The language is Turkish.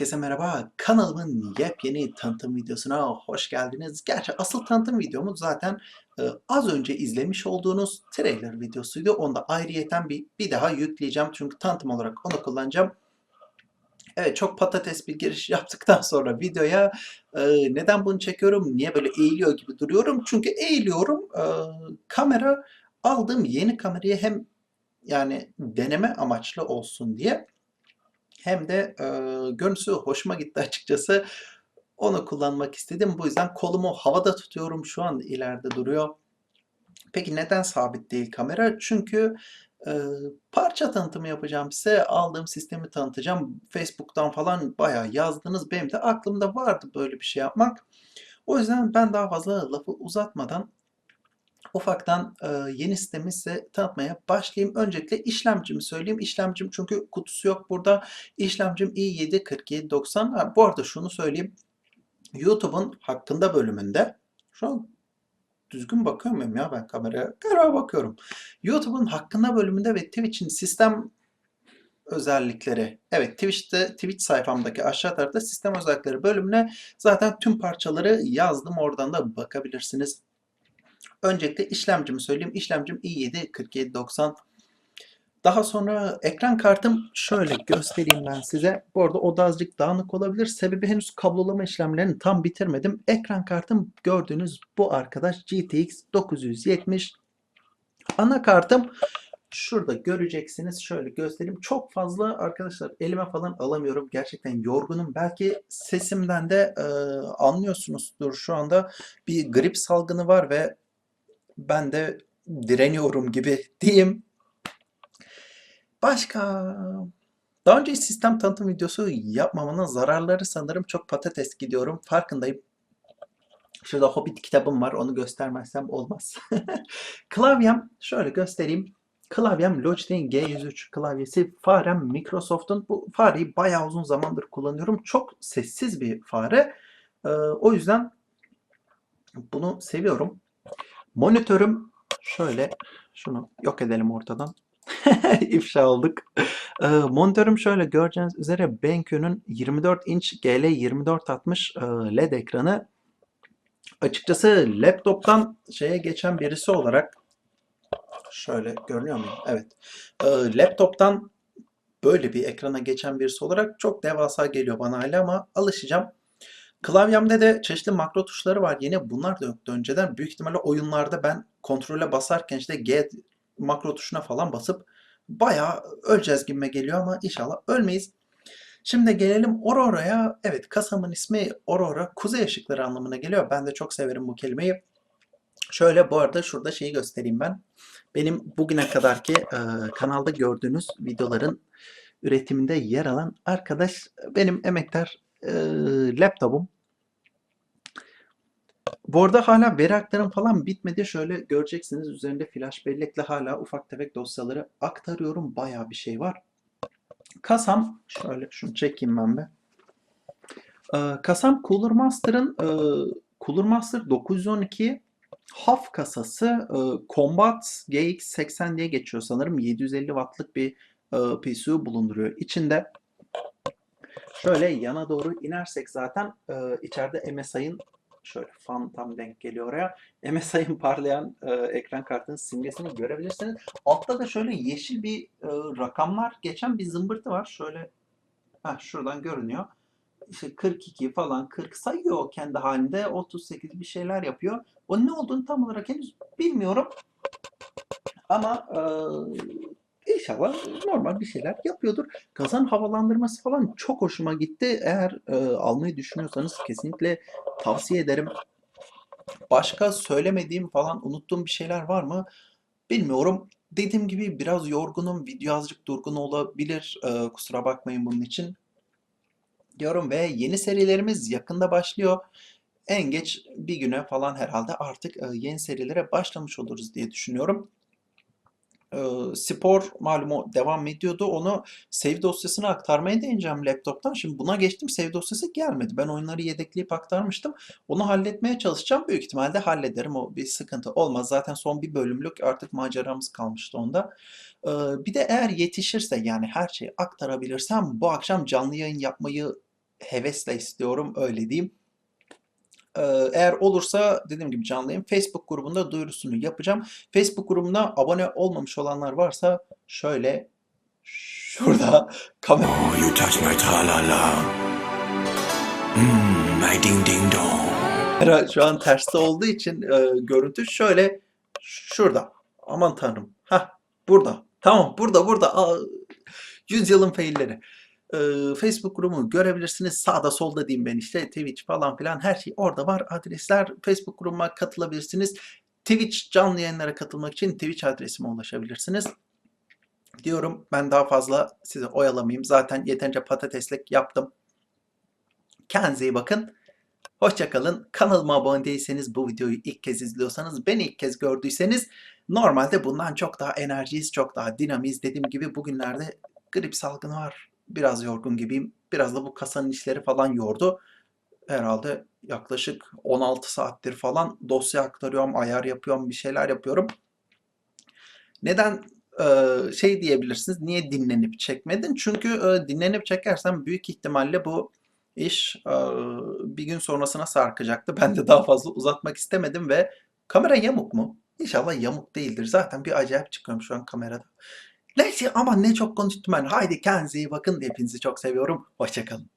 Herkese merhaba. Kanalımın yepyeni tanıtım videosuna hoş geldiniz. Gerçi asıl tanıtım videomuz zaten e, az önce izlemiş olduğunuz trailer videosuydu. Onu da ayrıyeten bir, bir daha yükleyeceğim. Çünkü tanıtım olarak onu kullanacağım. Evet çok patates bir giriş yaptıktan sonra videoya e, neden bunu çekiyorum? Niye böyle eğiliyor gibi duruyorum? Çünkü eğiliyorum. E, kamera aldığım yeni kamerayı hem yani deneme amaçlı olsun diye hem de e, görüntüsü hoşuma gitti açıkçası. Onu kullanmak istedim. Bu yüzden kolumu havada tutuyorum. Şu an ileride duruyor. Peki neden sabit değil kamera? Çünkü e, parça tanıtımı yapacağım size. Aldığım sistemi tanıtacağım. Facebook'tan falan bayağı yazdınız. Benim de aklımda vardı böyle bir şey yapmak. O yüzden ben daha fazla lafı uzatmadan ufaktan e, yeni sistemi size tanıtmaya başlayayım. Öncelikle işlemcimi söyleyeyim. İşlemcim çünkü kutusu yok burada. İşlemcim i7 4790. Ha, bu arada şunu söyleyeyim. YouTube'un hakkında bölümünde şu an düzgün bakıyor muyum ya ben kameraya? Galiba bakıyorum. YouTube'un hakkında bölümünde ve Twitch'in sistem özellikleri. Evet Twitch'te Twitch sayfamdaki aşağı tarafta sistem özellikleri bölümüne zaten tüm parçaları yazdım. Oradan da bakabilirsiniz. Öncelikle işlemcimi söyleyeyim. İşlemcim i7 4790. Daha sonra ekran kartım şöyle göstereyim ben size. Bu arada o da azıcık dağınık olabilir. Sebebi henüz kablolama işlemlerini tam bitirmedim. Ekran kartım gördüğünüz bu arkadaş GTX 970. Anakartım şurada göreceksiniz. Şöyle göstereyim. Çok fazla arkadaşlar elime falan alamıyorum. Gerçekten yorgunum. Belki sesimden de e, anlıyorsunuzdur. Şu anda bir grip salgını var ve ben de direniyorum gibi diyeyim. Başka daha önce sistem tanıtım videosu yapmamanın zararları sanırım çok patates gidiyorum. Farkındayım. Şurada Hobbit kitabım var. Onu göstermezsem olmaz. Klavyem şöyle göstereyim. Klavyem Logitech'in G103 klavyesi. Farem Microsoft'un. Bu fareyi bayağı uzun zamandır kullanıyorum. Çok sessiz bir fare. Ee, o yüzden bunu seviyorum. Monitörüm şöyle şunu yok edelim ortadan. İfşa olduk. Ee, monitörüm şöyle göreceğiniz üzere BenQ'nun 24 inç GL2460 e, LED ekranı. Açıkçası laptoptan şeye geçen birisi olarak şöyle görünüyor muyum? Evet. Ee, laptoptan böyle bir ekrana geçen birisi olarak çok devasa geliyor bana hala ama alışacağım. Klavyemde de çeşitli makro tuşları var. Yine bunlar da yoktu önceden. Büyük ihtimalle oyunlarda ben kontrole basarken işte G makro tuşuna falan basıp bayağı öleceğiz gibime geliyor ama inşallah ölmeyiz. Şimdi gelelim Aurora'ya. Evet kasamın ismi Aurora. Kuzey ışıkları anlamına geliyor. Ben de çok severim bu kelimeyi. Şöyle bu arada şurada şeyi göstereyim ben. Benim bugüne kadarki e, kanalda gördüğünüz videoların üretiminde yer alan arkadaş benim emektar e, laptopum. Bu arada hala veri falan bitmedi. Şöyle göreceksiniz üzerinde flash bellekle hala ufak tefek dosyaları aktarıyorum. Bayağı bir şey var. Kasam şöyle şunu çekeyim ben be. Ee, kasam Cooler Master'ın e, Cooler Master 912 HAF kasası e, Combat GX80 diye geçiyor sanırım. 750 wattlık bir e, PSU bulunduruyor. İçinde şöyle yana doğru inersek zaten e, içeride MSI'ın şöyle fan tam denk geliyor oraya. MSI'ın parlayan e, ekran kartının simgesini görebilirsiniz. Altta da şöyle yeşil bir e, rakamlar geçen bir zımbırtı var. Şöyle heh, şuradan görünüyor. İşte 42 falan 40 sayıyor kendi halinde. 38 bir şeyler yapıyor. O ne olduğunu tam olarak henüz bilmiyorum. Ama e, İnşallah normal bir şeyler yapıyordur. Kazan havalandırması falan çok hoşuma gitti. Eğer e, almayı düşünüyorsanız kesinlikle tavsiye ederim. Başka söylemediğim falan unuttuğum bir şeyler var mı? Bilmiyorum. Dediğim gibi biraz yorgunum. Video azıcık durgun olabilir. E, kusura bakmayın bunun için. Diyorum ve yeni serilerimiz yakında başlıyor. En geç bir güne falan herhalde artık e, yeni serilere başlamış oluruz diye düşünüyorum e, spor malumu devam ediyordu. Onu save dosyasına aktarmaya deneyeceğim laptoptan. Şimdi buna geçtim. Save dosyası gelmedi. Ben oyunları yedekleyip aktarmıştım. Onu halletmeye çalışacağım. Büyük ihtimalle hallederim. O bir sıkıntı olmaz. Zaten son bir bölümlük artık maceramız kalmıştı onda. Bir de eğer yetişirse yani her şeyi aktarabilirsem bu akşam canlı yayın yapmayı hevesle istiyorum öyle diyeyim. Ee, Eğer olursa dediğim gibi canlı yayın Facebook grubunda duyurusunu yapacağım. Facebook grubuna abone olmamış olanlar varsa şöyle şurada kamera Oh, you touch my tra-la-la. Mmm, my ding-ding-dong. şu an terste olduğu için e, görüntü şöyle şurada. Aman tanrım. Ha burada. Tamam burada burada. Aa, yüzyılın failleri. Ee, Facebook grubunu görebilirsiniz. Sağda solda diyeyim ben işte. Twitch falan filan her şey orada var. Adresler Facebook grubuma katılabilirsiniz. Twitch canlı yayınlara katılmak için Twitch adresime ulaşabilirsiniz. Diyorum ben daha fazla sizi oyalamayayım. Zaten yeterince patateslik yaptım. Kendinize iyi bakın. Hoşçakalın. Kanalıma abone değilseniz bu videoyu ilk kez izliyorsanız beni ilk kez gördüyseniz normalde bundan çok daha enerjiyiz, çok daha dinamiz. Dediğim gibi bugünlerde grip salgını var. Biraz yorgun gibiyim. Biraz da bu kasanın işleri falan yordu. Herhalde yaklaşık 16 saattir falan dosya aktarıyorum, ayar yapıyorum, bir şeyler yapıyorum. Neden e, şey diyebilirsiniz, niye dinlenip çekmedin? Çünkü e, dinlenip çekersen büyük ihtimalle bu iş e, bir gün sonrasına sarkacaktı. Ben de daha fazla uzatmak istemedim ve kamera yamuk mu? İnşallah yamuk değildir. Zaten bir acayip çıkıyorum şu an kamerada. Neyse ama ne çok konuştum ben. Haydi kendinize iyi bakın. Hepinizi çok seviyorum. Hoşçakalın.